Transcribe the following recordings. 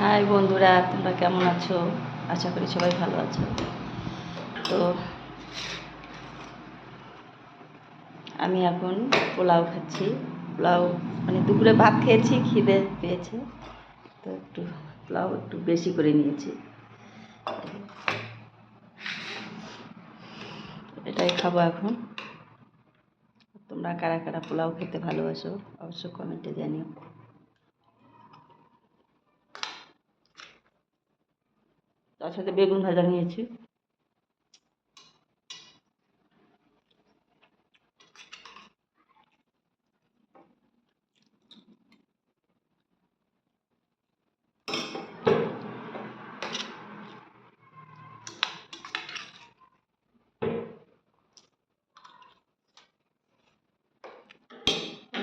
High বন্ধুরা, তোমরা কেমন আছো? আশা করি সবাই ভালো আছো। তো আমি এখন পোলাও খাচ্ছি। পোলাও মানে দুপুরে ভাত খেয়েছি, খিদে পেয়েছে। তো একটু পোলাও একটু বেশি করে নিয়েছি। এটাই খাব এখন। তোমরা কারা কারা পোলাও খেতে ভালোবাসো অবশ্য কমেন্টে জানিও। তার সাথে বেগুন ভাজা নিয়েছি।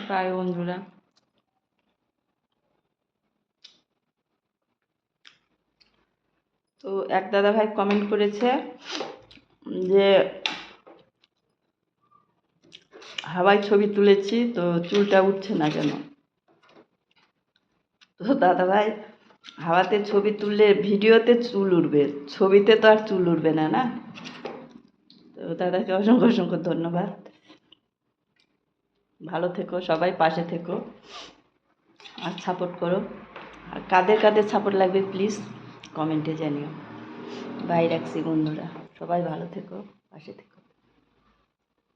প্রায় বন্ধুরা। তো এক দাদা ভাই কমেন্ট করেছে যে, হাওয়ায় ছবি তুলেছি তো চুলটা উঠছে না কেন? তো দাদা ভাই হাওয়াতে ছবি তুললে ভিডিওতে চুল উঠবে, ছবিতে তো আর চুল উঠবে না না? তো দাদাকে অসংখ্য অসংখ্য ধন্যবাদ। ভালো থেকো, সবাই পাশে থেকো, আর সাপোর্ট করো। আর কাদের কাদের সাপোর্ট লাগবে প্লিজ কমেন্টে জানিও। বাই রাখছি বন্ধুরা। সবাই ভালো থেকো পাশে থেকো।